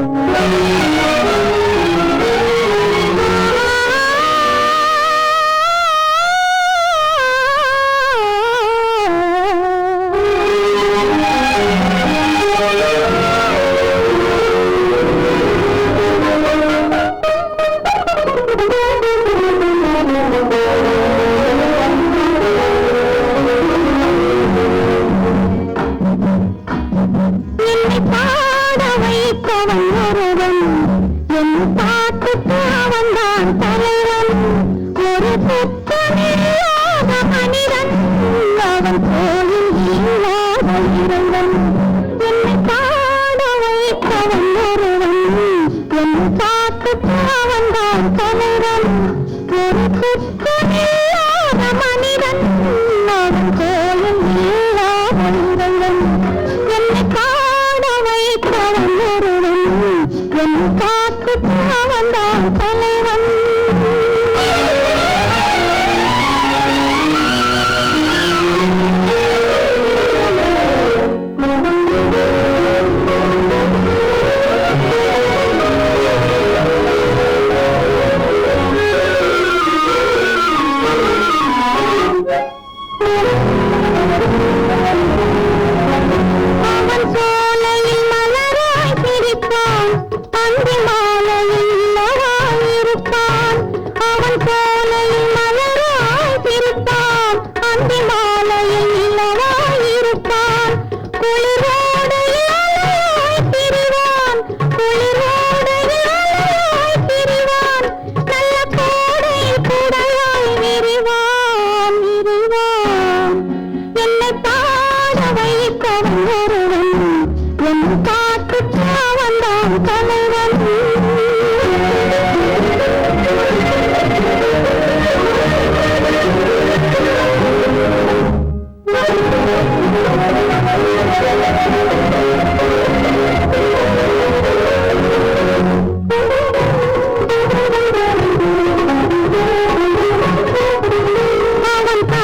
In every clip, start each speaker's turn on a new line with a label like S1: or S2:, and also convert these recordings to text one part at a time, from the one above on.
S1: Thank you. என்னை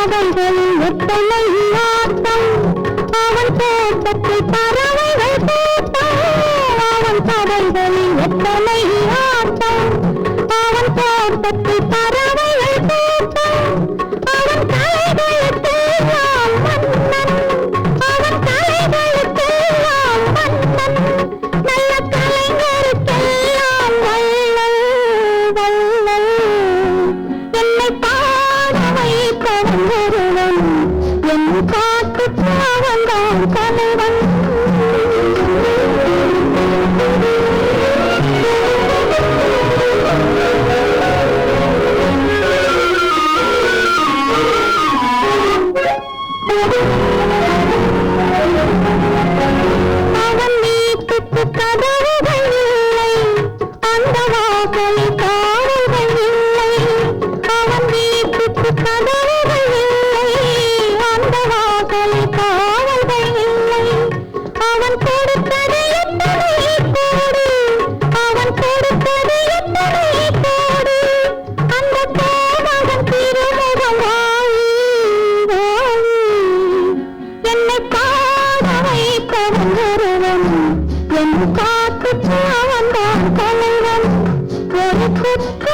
S1: காதல்களில் ஒத்தனை நாட்டம் அவன் தோட்டத்தில் பறவைகள் கூட்டம் அவன் காதல்களில் ஒத்தனை Thank you. என் காத்து சார்ந்த கலைவன் ஒரு புத்த